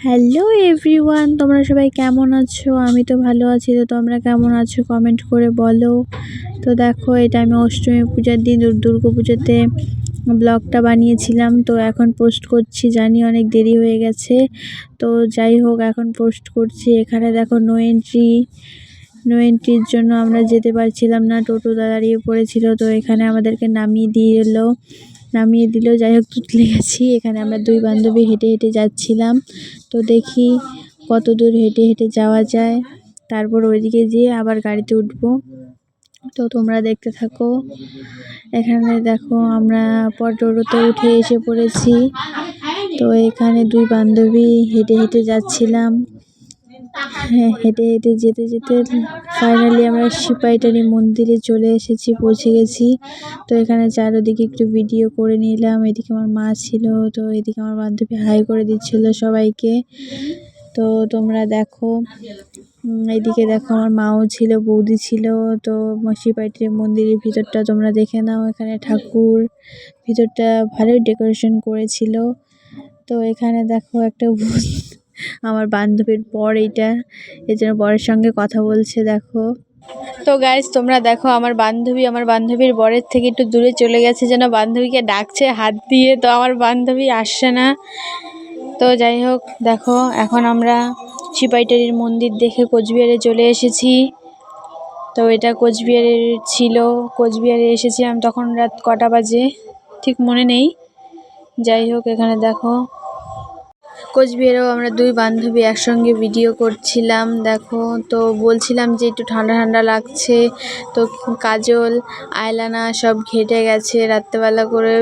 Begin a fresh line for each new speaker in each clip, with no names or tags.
Hello everyone তোমরা সবাই কেমন আছো? আমি তো ভালো আছি। তো তোমরা কেমন আছো? কমেন্ট করে বলো। তো দেখো, এটা আমি অষ্টমী পূজার দিন দুর্গা পুজোতে ব্লগটা বানিয়েছিলাম। তো এখন পোস্ট করছি, জানি অনেক দেরি হয়ে গেছে। তো যাই হোক, এখন পোস্ট করছি। এখানে দেখো নো এন্ট্রি নো এন্ট্রির জন্য আমরা যেতে পারছিলাম না। টোটো দাঁড়িয়ে পড়েছিল। তো এখানে আমাদেরকে নামিয়ে দিয়ে এলো। নামিয়ে দিল যাই হোক তুতলে গেছি। এখানে আমরা দুই বান্ধবী হেঁটে হেঁটে যাচ্ছিলাম। তো দেখি কত দূর হেঁটে হেঁটে যাওয়া যায়। তারপর ওইদিকে যেয়ে আবার গাড়িতে উঠবো। তো তোমরা দেখতে থাকো। এখানে দেখো আমরা পটোতে উঠে এসে পড়েছি। তো এখানে দুই বান্ধবী হেঁটে হেঁটে যাচ্ছিলাম। হ্যাঁ হেঁটে হেঁটে যেতে যেতে ফাইনালি আমরা সিপাহীটারি মন্দিরে চলে এসেছি পৌঁছে গেছি। তো এখানে চারোদিকে একটু ভিডিও করে নিলাম। এদিকে আমার মা ছিল তো এদিকে আমার বান্ধবী হাই করে দিচ্ছিল সবাইকে। তো তোমরা দেখো উম, এইদিকে দেখো আমার মাও ছিল বৌদি ছিল। তো সিপাহীটারি মন্দিরের ভিতরটা তোমরা দেখে নাও। এখানে ঠাকুর ভিতরটা ভালোই ডেকোরেশন করেছিল। তো এখানে দেখো একটা আমার বান্ধবীর বর এইটা। এই জন্য বরের সঙ্গে কথা বলছে, দেখো। তো গাইজ তোমরা দেখো, আমার বান্ধবী আমার বান্ধবীর বরের থেকে একটু দূরে চলে গেছে, যেন বান্ধবীকে ডাকছে হাত দিয়ে। তো আমার বান্ধবী আসছে না। তো যাই হোক, দেখো, এখন আমরা সিপাইটারির মন্দির দেখে কোচবিহারে চলে এসেছি। তো এটা কোচবিহারের ছিল, কোচবিহারে এসেছিলাম তখন রাত কটা বাজে, ঠিক মনে নেই। যাই হোক, এখানে দেখো। কোচবিহারেও আমরা দুই বান্ধবী একসঙ্গে ভিডিও করছিলাম, দেখো। তো বলছিলাম যে একটু ঠান্ডা ঠান্ডা লাগছে, তো কাজল, আয়লানা সব ঘেটে গেছে, রাত্রেবেলা করে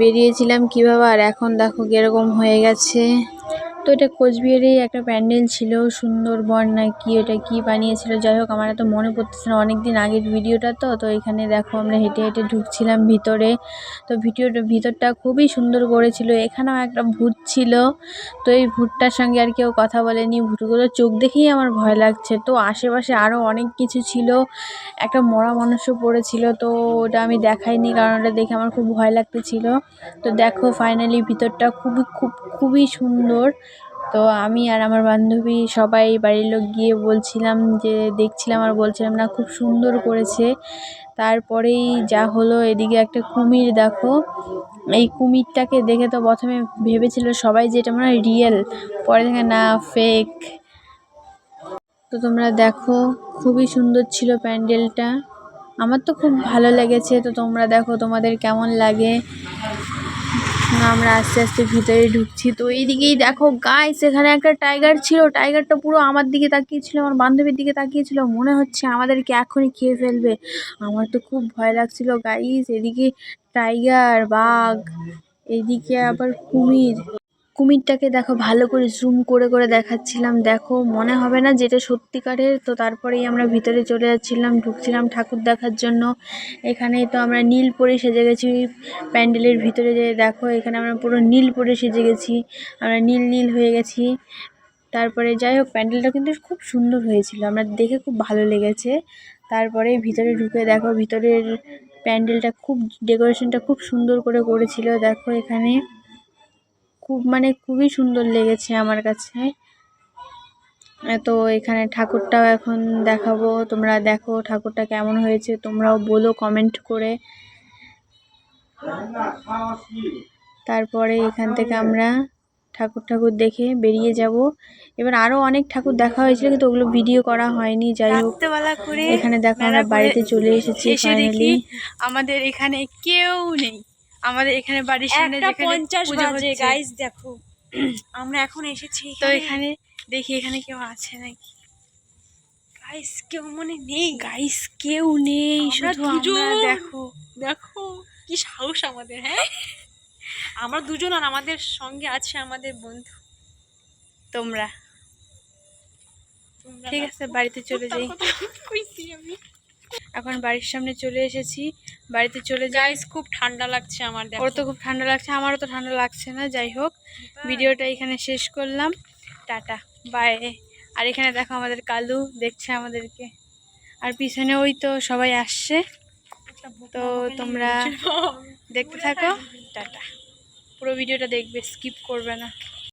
বেরিয়েছিলাম কীভাবে আর এখন দেখো কীরকম হয়ে গেছে। এটা কোচবিহারেই একটা প্যান্ডেল ছিল, সুন্দরবন না কি ওটা কি বানিয়েছিল? যাই হোক, আমার এত মনে পড়তেছে না অনেক দিন আগের ভিডিওটা তো তো এখানে দেখো আমরা হেঁটে হেঁটে ঢুকছিলাম ভিতরে। তো ভিডিওটা, ভিতরটা খুবই সুন্দর করেছিল, এখানেও একটা ভূত ছিল, তো এই ভূতটার সঙ্গে আর কেউ কথা বলেনি, ভূতগুলো চোখ দেখেই আমার ভয় লাগছে। তো আশেপাশে আরও অনেক কিছু ছিল, একটা মরা মানুষও পড়েছিল, তো ওটা আমি দেখাইনি কারণ ওটা দেখে আমার খুব ভয় লাগতেছিল। তো দেখো ফাইনালি ভিতরটা খুবই, খুব, খুবই সুন্দর। তো আমি আর আমার বান্ধবী সবাই বাড়ির লোক গিয়ে বলছিলাম যে, দেখছিলাম আর বলছিলাম, না, খুব সুন্দর করেছে। তারপরেই যা হলো, এদিকে একটা কুমির দেখো। এই কুমিরটাকে দেখে তো প্রথমে ভেবেছিল সবাই যে এটা মনে হয় রিয়েল পরে দেখে না ফেক তো তোমরা দেখো, খুবই সুন্দর ছিল প্যান্ডেলটা। আমার তো খুব ভালো লেগেছে। তো তোমরা দেখো তোমাদের কেমন লাগে। আমরা আস্তে আস্তে ভিতরে ঢুকছি। তো এইদিকেই দেখো গাইস এখানে একটা টাইগার ছিল। টাইগারটা পুরো আমার দিকে তাকিয়েছিল, আমার বান্ধবীর দিকে তাকিয়েছিল। মনে হচ্ছে আমাদেরকে এখনই খেয়ে ফেলবে। আমার তো খুব ভয় লাগছিল গাইস এদিকে টাইগার বাঘ, এদিকে আবার কুমির। কুমিরটাকে দেখো ভালো করে জুম করে করে দেখাচ্ছিলাম। দেখো, মনে হবে না যেটা সত্যিকারের। তো তারপরেই আমরা ভিতরে চলে যাচ্ছিলাম, ঢুকছিলাম ঠাকুর দেখার জন্য। এখানেই তো আমরা নীল পরে সেজে গেছি। প্যান্ডেলের ভিতরে যে দেখো, এখানে আমরা পুরো নীল পরে সেজে গেছি। আমরা নীল নীল হয়ে গেছি। তারপরে যাই হোক, প্যান্ডেলটা কিন্তু খুব সুন্দর হয়েছিল। আমরা দেখে খুব ভালো লেগেছে। তারপরে ভিতরে ঢুকে দেখো, ভিতরের প্যান্ডেলটা খুব, ডেকোরেশনটা খুব সুন্দর করে করেছিল। দেখো এখানে খুব মানে খুবই সুন্দর লেগেছে আমার কাছে। তো এখানে ঠাকুরটাও এখন দেখাবো। তোমরা দেখো ঠাকুরটা কেমন হয়েছে তোমরাও বলো কমেন্ট করে। তারপরে এখান থেকে আমরা ঠাকুর ঠাকুর দেখে বেরিয়ে যাব। এবার আরও অনেক ঠাকুর দেখা হয়েছিল কিন্তু ওগুলো ভিডিও করা হয়নি যাই হোক। এখানে দেখো আমরা বাড়িতে চলে এসেছি ফাইনালি
আমাদের এখানে কেউ নেই। আমাদের এখানে বাড়ির সামনে যেখানে
পঞ্চাশ বাজে গাইস দেখো। আমরা এখন এসেছি
তো এখানে। দেখি এখানে কেউ আছে নাকি?
গাইস কেউ মনে নেই।
গাইস কেউ নেই। শুধু আমরা দেখো।
দেখো কি সাহস আমাদের হ্যাঁ? আমরা দুজন আর আমাদের সঙ্গে আছে আমাদের বন্ধু।
তোমরা।
তোমরা
ঠিক আছে বাড়িতে চলে যাই।
কইছি আমি।
এখন বাড়ির সামনে চলে এসেছি। বাড়িতে চলে যাই।
খুব ঠান্ডা লাগছে আমার
ওর তো খুব ঠান্ডা লাগছে আমারও তো ঠান্ডা লাগছে না যাই হোক। ভিডিওটা এখানে শেষ করলাম। টাটা বাই আর এখানে দেখো আমাদের কালু দেখছে আমাদেরকে। আর পিছনে ওই তো সবাই আসছে। তো তোমরা দেখতে থাকো। টাটা। পুরো ভিডিওটা দেখবে স্কিপ করবে না।